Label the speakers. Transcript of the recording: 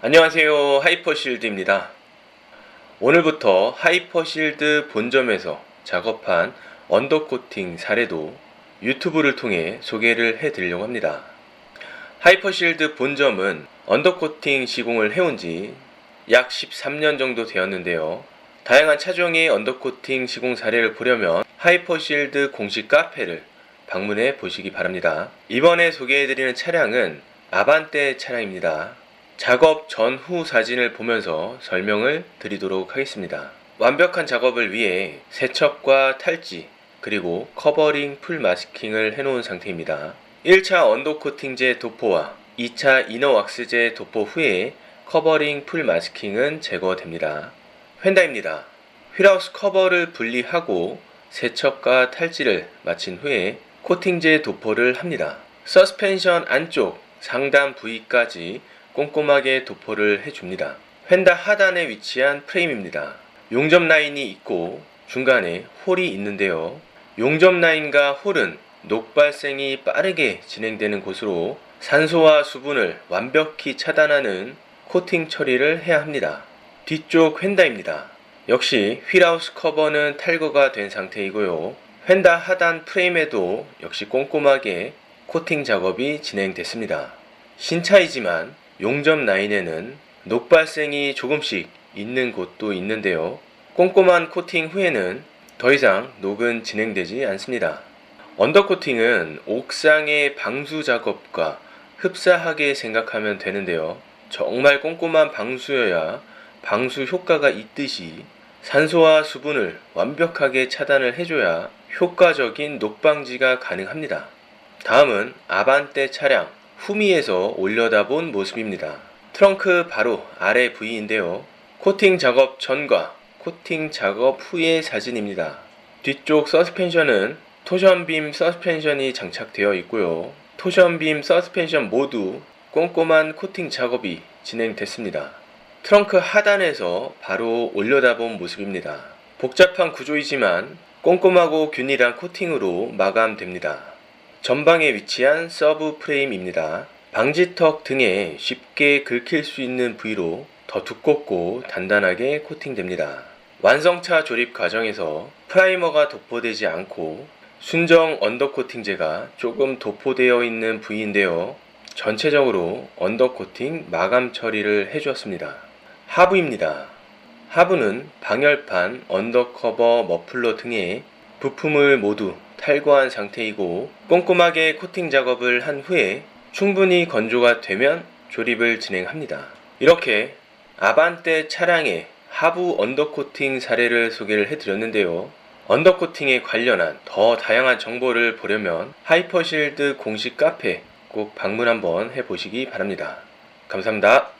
Speaker 1: 안녕하세요 하이퍼실드입니다 오늘부터 하이퍼실드 본점에서 작업한 언더코팅 사례도 유튜브를 통해 소개를 해 드리려고 합니다 하이퍼실드 본점은 언더코팅 시공을 해온 지 약 13년 정도 되었는데요 다양한 차종의 언더코팅 시공 사례를 보려면 하이퍼실드 공식 카페를 방문해 보시기 바랍니다. 이번에 소개해 드리는 차량은 아반떼 차량입니다. 작업 전후 사진을 보면서 설명을 드리도록 하겠습니다. 완벽한 작업을 위해 세척과 탈지 그리고 커버링 풀 마스킹을 해놓은 상태입니다. 1차 언더 코팅제 도포와 2차 이너 왁스제 도포 후에 커버링 풀 마스킹은 제거됩니다. 휀다입니다. 휠하우스 커버를 분리하고 세척과 탈지를 마친 후에 코팅제 도포를 합니다. 서스펜션 안쪽 상단 부위까지 꼼꼼하게 도포를 해줍니다. 휀다 하단에 위치한 프레임입니다. 용접 라인이 있고 중간에 홀이 있는데요. 용접 라인과 홀은 녹발생이 빠르게 진행되는 곳으로 산소와 수분을 완벽히 차단하는 코팅 처리를 해야 합니다. 뒤쪽 휀다입니다. 역시 휠하우스 커버는 탈거가 된 상태이고요. 휀다 하단 프레임에도 역시 꼼꼼하게 코팅 작업이 진행됐습니다. 신차이지만 용접 라인에는 녹발생이 조금씩 있는 곳도 있는데요. 꼼꼼한 코팅 후에는 더 이상 녹은 진행되지 않습니다. 언더코팅은 옥상의 방수 작업과 흡사하게 생각하면 되는데요. 정말 꼼꼼한 방수여야 방수 효과가 있듯이 산소와 수분을 완벽하게 차단을 해줘야 효과적인 녹방지가 가능합니다. 다음은 아반떼 차량 후미에서 올려다본 모습입니다. 트렁크 바로 아래 부위인데요. 코팅 작업 전과 코팅 작업 후의 사진입니다. 뒤쪽 서스펜션은 토션빔 서스펜션이 장착되어 있고요. 토션빔 서스펜션 모두 꼼꼼한 코팅 작업이 진행됐습니다. 트렁크 하단에서 바로 올려다본 모습입니다. 복잡한 구조이지만 꼼꼼하고 균일한 코팅으로 마감됩니다. 전방에 위치한 서브 프레임입니다. 방지턱 등에 쉽게 긁힐 수 있는 부위로 더 두껍고 단단하게 코팅됩니다. 완성차 조립 과정에서 프라이머가 도포되지 않고 순정 언더코팅제가 조금 도포되어 있는 부위인데요. 전체적으로 언더코팅 마감 처리를 해주었습니다. 하부입니다. 하부는 방열판, 언더커버, 머플러 등의 부품을 모두 탈거한 상태이고 꼼꼼하게 코팅 작업을 한 후에 충분히 건조가 되면 조립을 진행합니다. 이렇게 아반떼 차량의 하부 언더코팅 사례를 소개를 해드렸는데요. 언더코팅에 관련한 더 다양한 정보를 보려면 하이퍼실드 공식 카페 꼭 방문 한번 해보시기 바랍니다. 감사합니다.